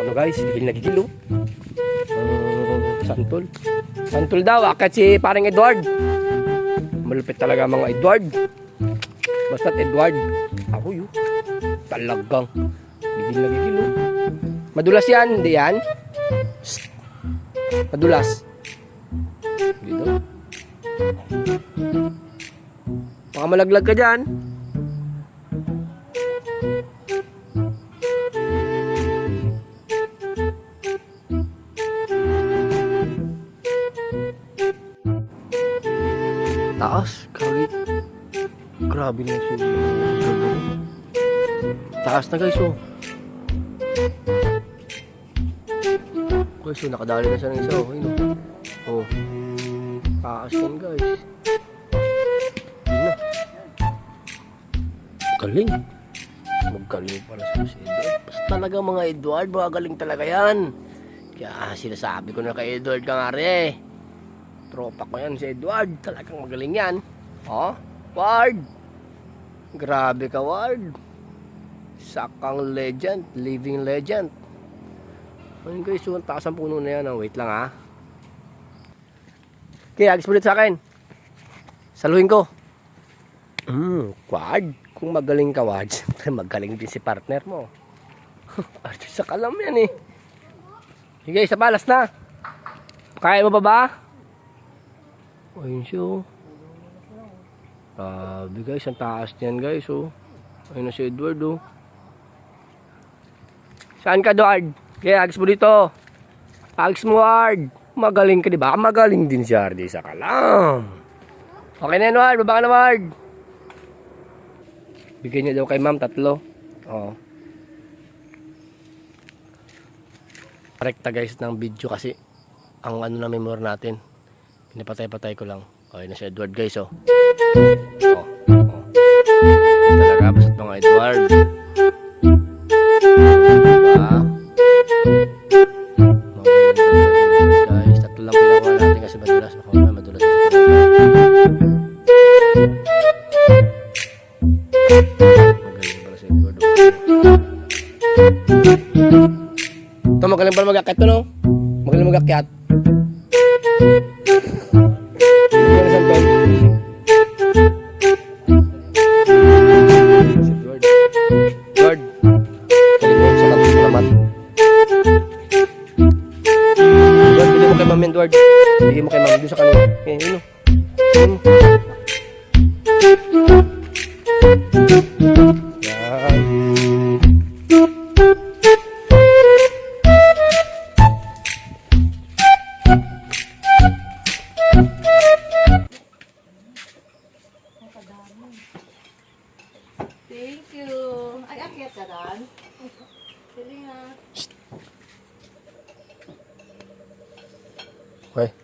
Ano guys, gigil na gigil oh. Uh, santol. Santol daw, akat si parang Edward. Malupit talaga mga Edward. Basta't Edward. Ako yun. Talagang. Gigil na oh. Madulas yan, hindi yan? Psst. Madulas. Dito. Baka malaglag ka dyan. Taas, grabe. Grabe na siya. Taas na guys, oh. Guys, oh, nakadali na siya ng isa, oh. Ayun, oh. Oh. Taas yan, guys. Yun na. Galing. Magaling pala sa si Edward. Basta talaga mga Edward, magaling talaga yan. Kaya sinasabi ko na kay Edward ka eh. Tropa ko yan si Edward. Talagang magaling yan. Oh, Ward. Grabe ka, Ward. Sakang legend. Living legend. Ayun guys, yung taas ang puno na yan. ah. Wait lang ha. Okay, agis ulit sa akin. Saluhin ko. Hmm, Ward. Kung magaling ka, Ward, magaling din si partner mo. Artist sa kalam yan eh. Sige, sa balas na. Kaya mo ba ba? Ayun siya oh. Grabe guys, ang taas niyan guys oh. Ayun na si Edward oh. Saan ka Edward? Kaya agis mo dito. Agis mo Ward. Magaling ka di ba? Magaling din si Hardy sa kalam. Okay na yan Ward, baba ka na Ward. Bigyan niya daw kay ma'am tatlo. Oo. Rekta guys ng video kasi ang ano na memory natin. Pinapatay-patay ko lang. Okay na si Edward guys oh. Oh. oh. Talaga basta't mga Edward. Diba? Edward, guys. Tatlo lang pinakuha natin kasi madulas. Baka mamaya madulas. Magaling pala si Edward. oh. Ito magaling pala mag-akyat to no? Magaling mag-akyat. Ma'am Edward. Bigyan mo kay Ma'am. Doon sa kanila. Okay, yun o. Yun. Yan. Thank you. Ay, akyat ka doon? Sige nga. Okay.